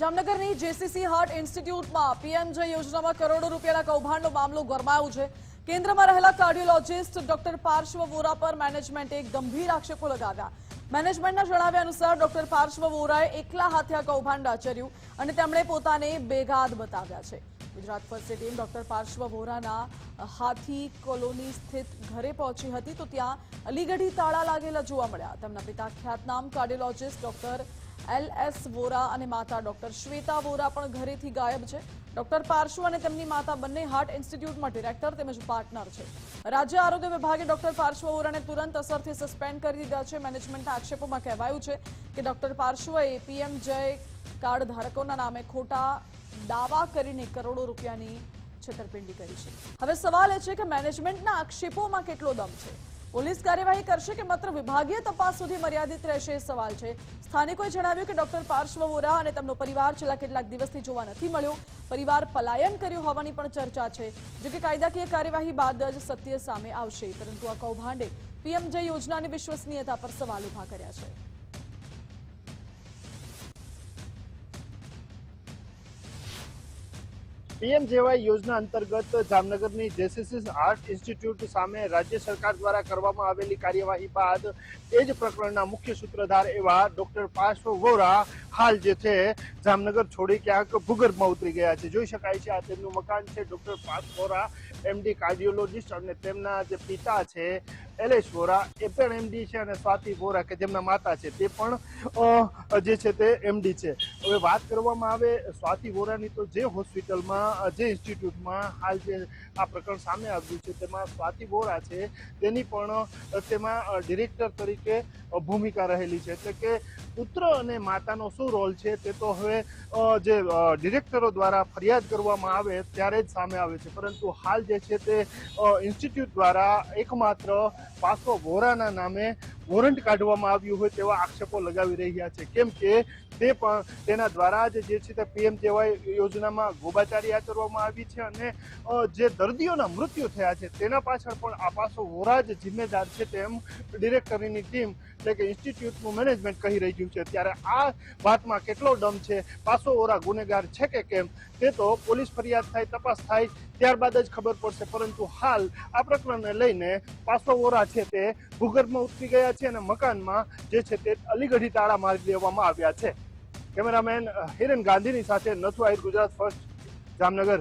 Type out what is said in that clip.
જામનગરની JCC heart ઇન્સ્ટિટ્યૂટમાં PMJ યોજનામાં કરોડો રૂપિયાના કૌભાંડનો મામલો ગરમાયો છે. કેન્દ્રમાં રહેલા કાર્ડિયોલોજિસ્ટ ડોક્ટર પાર્શ્વ વોરા પર મેનેજમેન્ટે ગંભીર આક્ષેપો લગાવ્યા. મેનેજમેન્ટના જણાવ્યા અનુસાર ડોક્ટર પાર્શ્વ વોરાએ એકલા હાથે આ કૌભાંડ આચર્યું અને તેમણે પોતાને બેગાદ બતાવ્યા છે. Gujarat first team doctor Parshva વોરાના હાથી કોલોની સ્થિત ઘરે પહોંચી હતી તો ત્યાં અલીગઢી તાળા લાગેલા જોવા મળ્યા. તેમના પિતા ખ્યાતનામ cardiologist doctor L S Vora અને માતા ડોક્ટર શ્વેતા વોરા પણ ઘરેથી ગાયબ છે. ડોક્ટર પાર્શ્વ અને તેમની માતા બંને હાર્ટ ઇન્સ્ટિટ્યૂટમાં ડિરેક્ટર તેમજ પાર્ટનર છે. રાજ્ય આરોગ્ય વિભાગે ડોક્ટર પાર્શ્વ વોરાને તુરંત અસરથી સસ્પેન્ડ કરી દીધા છે. મેનેજમેન્ટના આક્ષેપોમાં કહેવાયું છે કે ડોક્ટર પાર્શ્વએ પીએમ જય કાર્ડ ધારકોના નામે ખોટા દાવા કરીને કરોડો રૂપિયાની છેતરપિંડી કરી છે. હવે સવાલ એ છે કે મેનેજમેન્ટના આક્ષેપોમાં કેટલો દમ છે? પોલીસ કાર્યવાહી કરશે કે માત્ર વિભાગીય તપાસ સુધી મર્યાદિત રહેશે એ સવાલ છે. સ્થાનિકોએ જણાવ્યું કે ડોક્ટર પાર્શ્વ વોરા અને તેમનો પરિવાર છેલ્લા કેટલાક દિવસથી જોવા નથી મળ્યો. પરિવાર પલાયન કર્યું હોવાની પણ ચર્ચા છે, જો કે કાયદાકીય કાર્યવાહી બાદ જ સત્ય સામે આવશે. પરંતુ આ કૌભાંડે પીએમ જય યોજનાની વિશ્વસનીયતા પર સવાલ ઊભા કર્યા છે. પીએમજેવાય યોજના અંતર્ગત જામનગરની જેસીસી આર્ટ ઇન્સ્ટિટ્યૂટ સામે રાજ્ય સરકાર દ્વારા કરવામાં આવેલી કાર્યવાહી બાદ એ જ પ્રકરણના મુખ્ય સૂત્રધાર એવા ડોક્ટર પાર્શ્વ વોરા હાલ જે છે, જામનગર છોડી ક્યાંક ભૂગર્ભમાં ઉતરી ગયા છે. જોઈ શકાય છે આ તેમનું મકાન છે doctor Parshva Vora, MD cardiologist અને તેમના જે પિતા છે એલેશ વોરા એ પણ એમડી છે અને સ્વાતિ વોરા કે જેમના માતા છે, તે પણ જે છે તે એમડી છે. હવે વાત કરવામાં આવે સ્વાતિ વોરાની તો જે હોસ્પિટલમાં જે ઇન્સ્ટિટ્યૂટમાં હાલ જે આ પ્રકરણ સામે આવ્યું છે, તેમાં સ્વાતિ વોરા છે, તેની પણ તેમાં ડિરેક્ટર તરીકે ભૂમિકા રહેલી છે. એટલે કે પુત્ર અને માતાનો શું રોલ છે તે તો હવે જે ડિરેક્ટરો દ્વારા ફરિયાદ કરવામાં આવે ત્યારે જ સામે આવે છે. પરંતુ હાલ જે છે તે ઇન્સ્ટિટ્યૂટ દ્વારા એકમાત્ર પાસો વોરાના નામે વોરંટ કાઢવામાં આવ્યું હોય તેવા આક્ષેપો લગાવી રહ્યા છે. કેમ કે તે પણ, તેના દ્વારા જ જે છે તે પીએમ જેવાય યોજનામાં ગોબાચારી આચરવામાં આવી છે અને જે દર્દીઓના મૃત્યુ થયા છે તેના પાછળ પણ આ પાસો વોરા જ જિમ્મેદાર છે તેમ ડિરેક્ટરીની ટીમ એટલે કે ઇન્સ્ટિટ્યૂટનું મેનેજમેન્ટ કહી રહ્યું છે. ત્યારે આ વાતમાં કેટલો દમ છે? પાસો ઓરા ગુનેગાર છે કે કેમ? તે તો પોલીસ ફરિયાદ થાય, તપાસ થાય, ત્યારબાદ જ ખબર પડશે. પરંતુ હાલ આ પ્રકરણને લઈને પાસો ઓરા છે તે ભૂગર્ભમાં ઉતરી ગયા છે અને મકાનમાં જે છે તે અલીગઢી તાળા મારી દેવામાં આવ્યા છે. કેમેરામેન હિરેન ગાંધીની સાથે નથુ આહિર ગુજરાત ફર્સ્ટ, જામનગર.